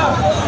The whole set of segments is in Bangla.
¡Vamos!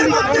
Hey,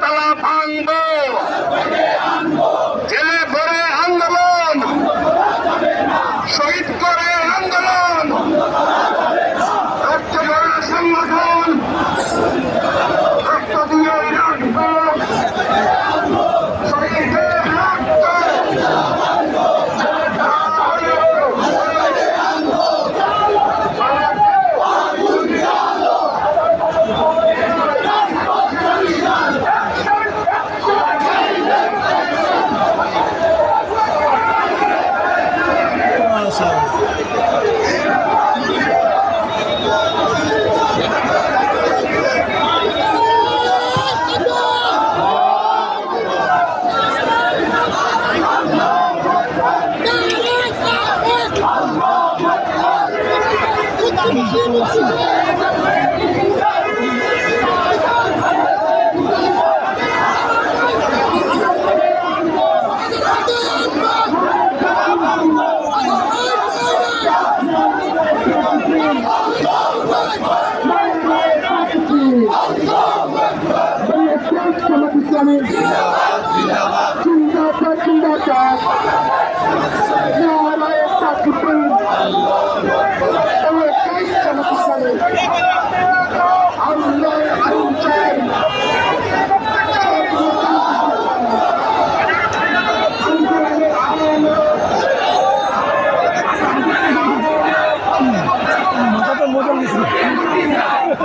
তালা ভাঙব ইসলামী জিন্দাবাদ জিন্দাবাদ। নারায়ে তাকবীর আল্লাহু আকবার আল্লাহ আকবার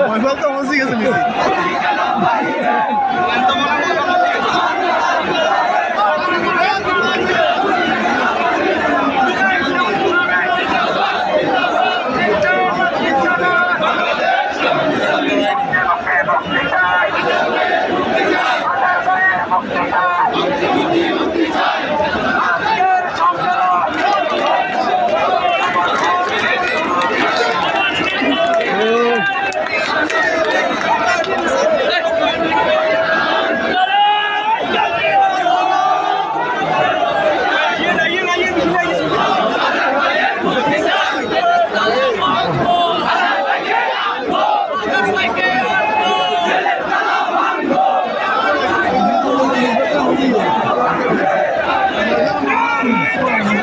Mas volta a música, essa música. Thank you.